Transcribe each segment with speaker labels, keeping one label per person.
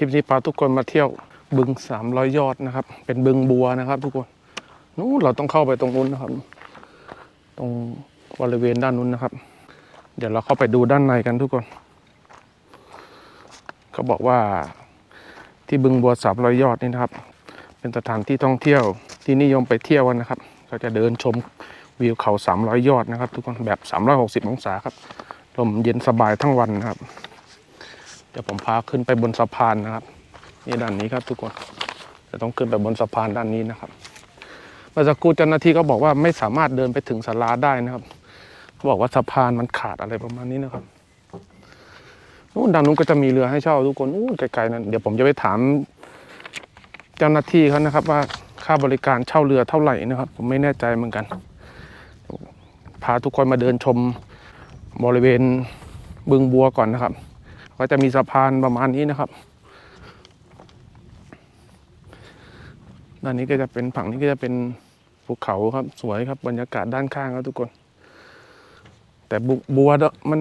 Speaker 1: ลิปนี้พาทุกคนมาเที่ยวบึงสามร้อยยอดนะครับ เป็นบึงบัวนะครับ ทุกคนนู้นเราต้องเข้าไปตรงนู้นนะครับ ตรงบริเวณด้านนู้นนะครับ เดี๋ยวเราเข้าไปดูด้านในกันทุกคนเขาบอกว่าที่บึงบัวสามร้อยยอดนี่นะครับ เป็นสถานที่ท่องเที่ยวที่นิยมไปเที่ยวกันนะครับก็จะเดินชมวิวเขาสามร้อยยอดนะครับ ทุกคนแบบสามร้อยหกสิบองศาครับลมเย็นสบายทั้งวันนะครับ เดี๋ยวผมพาขึ้นไปบนสะพานนะครับ นี่ด้านนี้ครับทุกคนจะต้องขึ้นไปบนสะพานด้านนี้นะครับเมื่อสักครู่เจ้าหน้าที่ก็บอกว่าไม่สามารถเดินไปถึงศาลาได้นะครับเขาบอกว่าสะพานมันขาดอะไรประมาณนี้นะครับนู้นด้านนู้นก็จะมีเรือให้เช่าทุกคนนู้นไกลๆนั้นเดี๋ยวผมจะไปถามเจ้าหน้าที่เขานะครับ ว่าค่าบริการเช่าเรือเท่าไหร่นะครับ ผมไม่แน่ใจเหมือนกัน พาทุกคนมาเดินชมบริเวณบึงบัวก่อนนะครับ ก็จะมีสะพานประมาณนี้นะครับ ด้านนี้ก็จะเป็นฝั่งนี้ก็จะเป็นภูเขาครับ สวยครับ บรรยากาศด้านข้างครับทุกคน แต่บุบัวเนี่ยมัน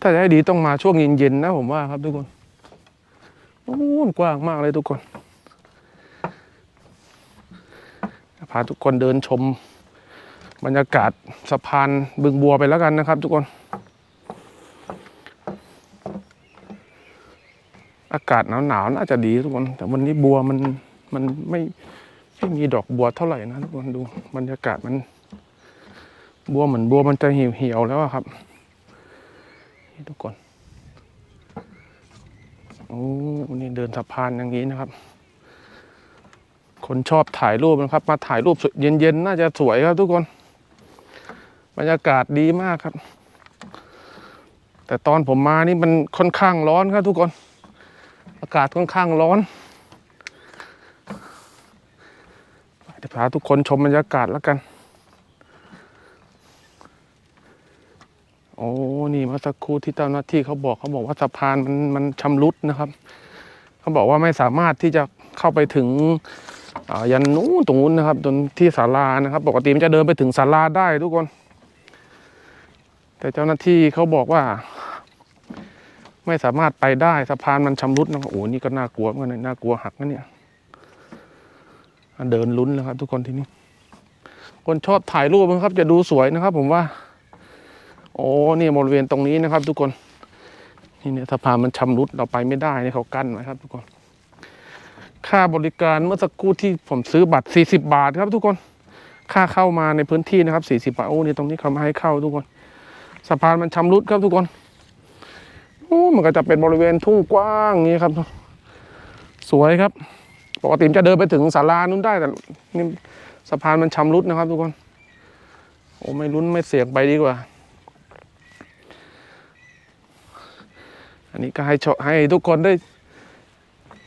Speaker 1: ถ้าจะให้ดีต้องมาช่วงเย็นๆนะผมว่าครับทุกคนโอ้กว้างมากเลยทุกคน พาทุกคนเดินชม บรรยากาศสะพานบึงบัวไปแล้วกันนะครับทุกคน อากาศหนาวๆน่าจะดีทุกคนแต่วันนี้บัวมันมันไม่ไม่มีดอกบัวเท่าไหร่นะทุกคนดูบรรยากาศมัน บัวเหมือนบัวมันจะเหี่ยวแล้วครับนี่ทุกคนโอ้นี่เดินสะพานอย่างนี้นะครับ คนชอบถ่ายรูปนะครับ มาถ่ายรูปเย็นๆน่าจะสวยครับทุกคน บรรยากาศดีมากครับ แต่ตอนผมมานี่มันค่อนข้างร้อนครับทุกคน อากาศค่อนข้างร้อนเดี๋ยวพาทุกคนชมบรรยากาศแล้วกัน โอ้นี่เมื่อสักครู่ที่เจ้าหน้าที่เขาบอกเขาบอกว่าสะพานมันมันชำรุดนะครับ เขาบอกว่าไม่สามารถที่จะเข้าไปถึงยันนู้นตรงนู้นนะครับจนที่ศาลานะครับ ปกติมันจะเดินไปถึงศาลาได้ทุกคน แต่เจ้าหน้าที่เขาบอกว่า ไม่สามารถไปได้สะพานมันชำรุดนะโอ้นี่ก็น่ากลัวเหมือนกันน่ากลัวหักนะเนี่ยเดินลุ้นแล้วครับ ทุกคนที่นี่คนชอบถ่ายรูปนะครับ จะดูสวยนะครับ ผมว่า โอ้นี่บริเวณตรงนี้นะครับ ทุกคนนี่เนี่ยสะพานมันชำรุดเราไปไม่ได้เนี่ยเขากั้นไว้ครับ ทุกคน ค่าบริการเมื่อสักครู่ที่ผมซื้อบัตร 40 บาทครับ ทุกคนค่าเข้ามาในพื้นที่นะครับ 40 บาทโอ้นี่ตรงนี้เขามาให้เข้าทุกคนสะพานมันชำรุดครับทุกคน มันก็จะเป็นบริเวณทุ่งกว้างนี้ครับ สวยครับ ปกติจะเดินไปถึงศาลานู้นได้แต่นี่สะพานมันชำรุดนะครับ ทุกคน โอ้ไม่รุ้นไม่เสี่ยงไปดีกว่า อันนี้ก็ให้ให้ทุกคนได้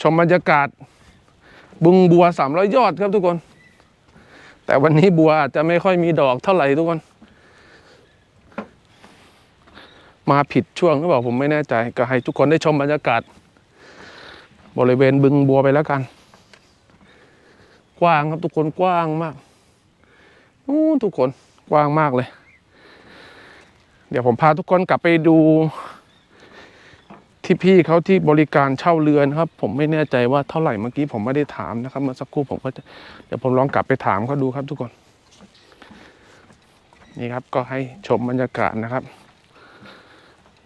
Speaker 1: ชมบรรยากาศ บึงบัวสามร้อยยอดครับทุกคน แต่วันนี้บัวอาจจะไม่ค่อยมีดอกเท่าไหร่ทุกคน มาผิดช่วงหรือเปล่าผมไม่แน่ใจ ก็ให้ทุกคนได้ชมบรรยากาศ บริเวณบึงบัวไปแล้วกัน กว้างครับทุกคนกว้างมากโอ้ทุกคนกว้างมากเลย เดี๋ยวผมพาทุกคนกลับไปดู ที่พี่เขาที่บริการเช่าเรือนะครับ ผมไม่แน่ใจว่าเท่าไหร่เมื่อกี้ผมไม่ได้ถามนะครับเมื่อสักครู่ผมก็จะเดี๋ยวผมลองกลับไปถามเขาดูครับทุกคน นี่ครับก็ให้ชมบรรยากาศนะครับ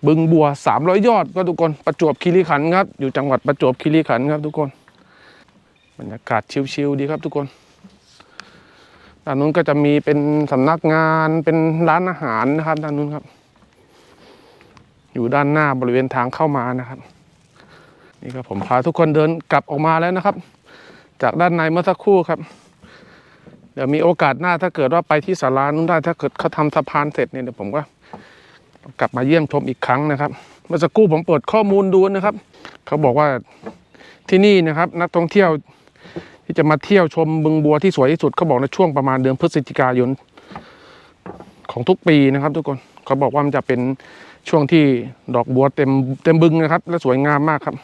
Speaker 1: บึงบัวสามร้อยยอดก็ทุกคนประจวบคีรีขันธ์ครับ อยู่จังหวัดประจวบคีรีขันธ์ครับทุกคนบรรยากาศชิลๆดีครับทุกคนด้านนู้นก็จะมีเป็นสำนักงานเป็นร้านอาหารนะครับด้านนู้นครับ อยู่ด้านหน้าบริเวณทางเข้ามานะครับ นี่ครับผมพาทุกคนเดินกลับออกมาแล้วนะครับ จากด้านในเมื่อสักครู่ครับ เดี๋ยวมีโอกาสหน้าถ้าเกิดว่าไปที่ศาลานู้นได้ถ้าเกิดเขาทำสะพานเสร็จเนี่ยเดี๋ยวผมก็ กลับมาเยี่ยมชมอีกครั้งนะครับ เมื่อสักครู่ผมเปิดข้อมูลดูนะครับ เขาบอกว่าที่นี่นะครับ นักท่องเที่ยวที่จะมาเที่ยวชมบึงบัวที่สวยที่สุดเขาบอกในช่วงประมาณเดือนพฤศจิกายนของทุกปีนะครับ ทุกคนเขาบอกว่ามันจะเป็นช่วงที่ดอกบัวเต็มเต็มบึงนะครับ และสวยงามมากครับ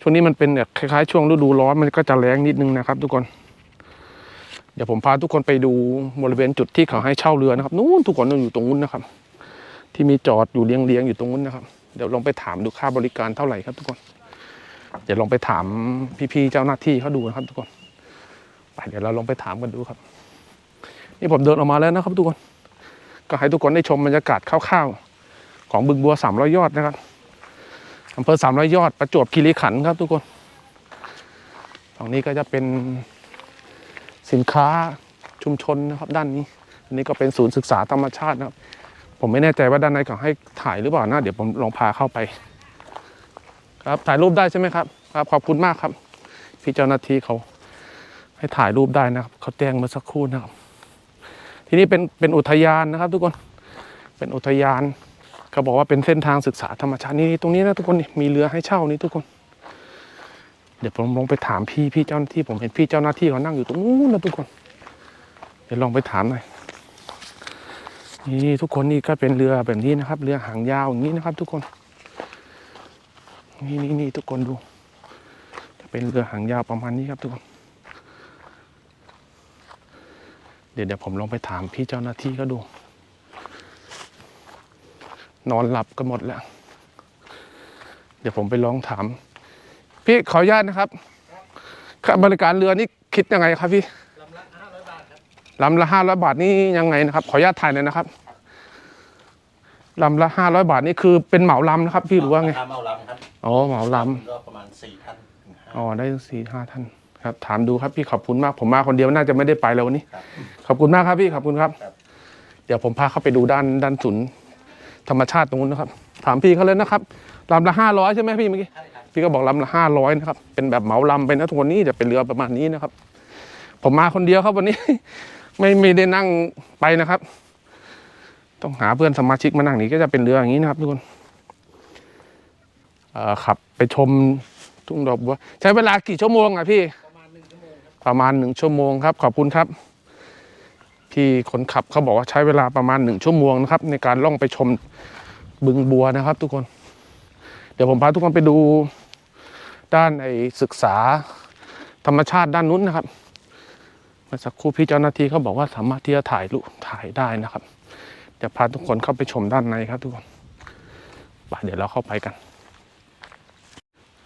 Speaker 1: ช่วงนี้มันเป็นแบบคล้ายๆ ช่วงฤดูร้อนมันก็จะแรงนิดนึงนะครับ ทุกคน เดี๋ยวผมพาทุกคนไปดูบริเวณจุดที่เขาให้เช่าเรือนะครับนู้นทุกคนต้องอยู่ตรงนู้นนะครับ ที่มีจอดอยู่เรียงๆอยู่ตรงนู้นนะครับ เดี๋ยวลองไปถามดูค่าบริการเท่าไหร่ครับทุกคน เดี๋ยวลองไปถามพี่ๆเจ้าหน้าที่เขาดูนะครับ ทุกคนไปเดี๋ยวเราลองไปถามกันดูครับ นี่ผมเดินออกมาแล้วนะครับทุกคน ก็ให้ทุกคนได้ชมบรรยากาศคร่าวๆของบึงบัวสามร้อยยอดนะครับอำเภอสามร้อยยอดประจวบคีรีขันธ์ครับ ทุกคนฝั่งนี้ก็จะเป็นสินค้าชุมชนนะครับ ด้านนี้ อันนี้ก็เป็นศูนย์ศึกษาธรรมชาตินะครับ ผมไม่แน่ใจว่าด้านในเขาให้ถ่ายหรือเปล่านะเดี๋ยวผมลองพาเข้าไป ครับถ่ายรูปได้ใช่ไหมครับครับ ขอบคุณมากครับพี่เจ้าหน้าที่เขาให้ถ่ายรูปได้นะครับเขาแจ้งเมื่อสักครู่นะครับ ที่นี่เป็นเป็นอุทยานนะครับ ทุกคนเป็นอุทยานเขาบอกว่าเป็นเส้นทางศึกษาธรรมชาตินี่ตรงนี้นะทุกคนมีเรือให้เช่านี่ทุกคน เดี๋ยวผมลองไปถามพี่พี่เจ้าหน้าที่ผมเห็นพี่เจ้าหน้าที่เขานั่งอยู่ตรงนู้นนะทุกคน เดี๋ยวลองไปถามหน่อย นี่ทุกคนนี่ก็เป็นเรือแบบนี้นะครับ เรือหางยาวอย่างนี้นะครับ ทุกคน นี่นี่นี่ทุกคนดู จะเป็นเรือหางยาวประมาณนี้ครับทุกคน เดี๋ยวเดี๋ยวผมลองไปถามพี่เจ้าหน้าที่ก็ดู นอนหลับกันหมดแล้ว เดี๋ยวผมไปลองถาม พี่ขออนุญาตนะครับค่าบริการเรือนี่คิดยังไงครับพี่ ลำละห้าร้อยบาทนี่ยังไงนะครับ ขออนุญาตถ่ายหน่อยนะครับลำละห้าร้อยบาทนี่คือเป็นเหมาลำนะครับ พี่หรือว่าไง
Speaker 2: ตามเอาลำครับ
Speaker 1: อ๋อเหมาลำ
Speaker 2: ก็ประมาณสี่ท่านถึงห้า
Speaker 1: อ๋อได้สี่ห้าท่านครับ ถามดูครับพี่ขอบคุณมาก ผมมาคนเดียวน่าจะไม่ได้ไปแล้ววันนี้
Speaker 2: ครับ
Speaker 1: ขอบคุณมากครับพี่ขอบคุณครับ
Speaker 2: ครับ
Speaker 1: เดี๋ยวผมพาเข้าไปดูด้านด้านศูนย์ธรรมชาติตรงนู้นนะครับ ถามพี่เขาเลยนะครับลำละห้าร้อยใช่ไหมพี่เมื่อกี้
Speaker 2: ใช่ครับ
Speaker 1: พี่ก็บอกลำละห้าร้อยนะครับเป็นแบบเหมาลำไปนะทุกคนนี้จะเป็นเรือประมาณนี้นะครับ ผมมาคนเดียวครับวันนี้ ไม่ไม่ได้นั่งไปนะครับ ต้องหาเพื่อนสมาชิกมานั่งนี่ก็จะเป็นเรืออย่างนี้นะครับทุกคนเอ่อขับไปชมทุ่งดอกบัวใช้เวลากี่ชั่วโมงอะพี่ประมาณหนึ่งชั่วโมงครับประมาณหนึ่งชั่วโมงครับ ขอบคุณครับ พี่คนขับเขาบอกว่าใช้เวลาประมาณหนึ่งชั่วโมงนะครับ ในการล่องไปชมบึงบัวนะครับ ทุกคน เดี๋ยวผมพาทุกคนไปดูด้านไอศึกษาธรรมชาติด้านนู้นนะครับเมื่อสักครู่พี่เจ้าหน้าที่เขาบอกว่าสามารถที่จะถ่ายรูปถ่ายได้นะครับเดี๋ยวพาทุกคนเข้าไปชมด้านในครับทุกคนไปเดี๋ยวเราเข้าไปกัน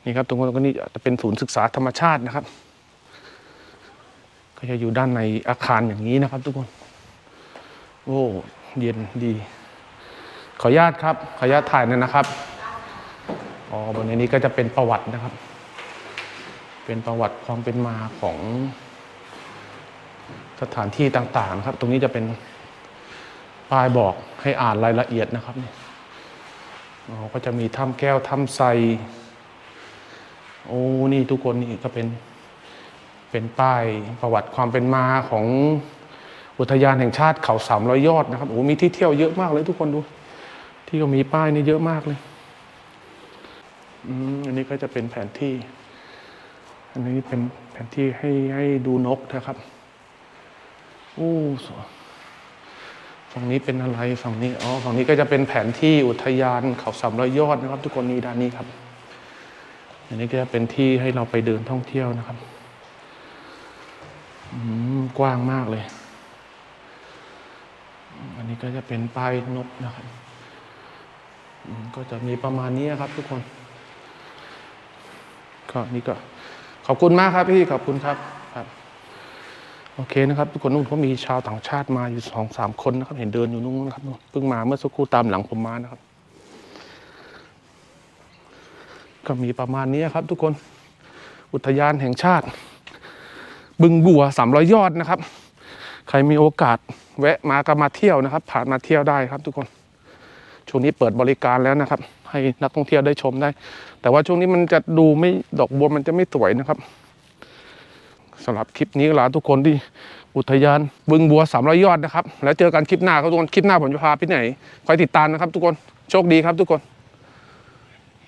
Speaker 1: นี่ครับตรงนี้จะเป็นศูนย์ศึกษาธรรมชาตินะครับ ก็จะอยู่ด้านในอาคารอย่างนี้นะครับ ทุกคน โอ้เย็นดี ขออนุญาตครับ ขออนุญาตถ่ายหน่อยนะครับอ๋อบนนี้ก็จะเป็นประวัตินะครับ เป็นประวัติความเป็นมาของ สถานที่ต่างๆครับ ตรงนี้จะเป็นป้ายบอกให้อ่านรายละเอียดนะครับนี่อ๋อก็จะมีถ้ำแก้วถ้ำไซโอ้นี่ทุกคนนี่ก็เป็นเป็นป้ายประวัติความเป็นมาของอุทยานแห่งชาติเขาสามร้อยยอดนะครับโอ้มีที่เที่ยวเยอะมากเลยทุกคนดู ที่ก็มีป้ายนี่เยอะมากเลยอืมอันนี้ก็จะเป็นแผนที่ อันนี้เป็นแผนที่ให้ให้ดูนกนะครับ อ้สฝั่งนี้เป็นอะไรฝั่งนี้อ๋อฝั่งนี้ก็จะเป็นแผนที่อุทยานเขาสามร้อยยอดนะครับ ทุกคนนี่ด้านนี้ครับ อันนี้ก็จะเป็นที่ให้เราไปเดินท่องเที่ยวนะครับอืมกว้างมากเลย อันนี้ก็จะเป็นป้ายนกนะครับก็จะมีประมาณนี้ครับ ทุกคน ก็นี่ก็ ขอบคุณมากครับพี่ขอบคุณครับ โอเคนะครับทุกคนนู่นเขามีชาวต่างชาติมาอยู่สองสามคนนะครับเห็นเดินอยู่นู่นนะครับเพิ่งมาเมื่อสักครู่ตามหลังผมมานะครับ ก็มีประมาณนี้ครับ ทุกคนอุทยานแห่งชาติ บึงบัวสามร้อยยอดนะครับ ใครมีโอกาสแวะมาก็มาเที่ยวนะครับ ผ่านมาเที่ยวได้ครับ ทุกคนช่วงนี้เปิดบริการแล้วนะครับ ให้นักท่องเที่ยวได้ชมได้ แต่ว่าช่วงนี้มันจะดูไม่ดอกบัวมันจะไม่สวยนะครับ สำหรับคลิปนี้ก็ลาทุกคนที่อุทยานบึงบัวสามร้อยยอดนะครับ แล้วเจอกันคลิปหน้าครับทุกคน คลิปหน้าผมจะพาไปไหนคอยติดตามนะครับทุกคน โชคดีครับทุกคน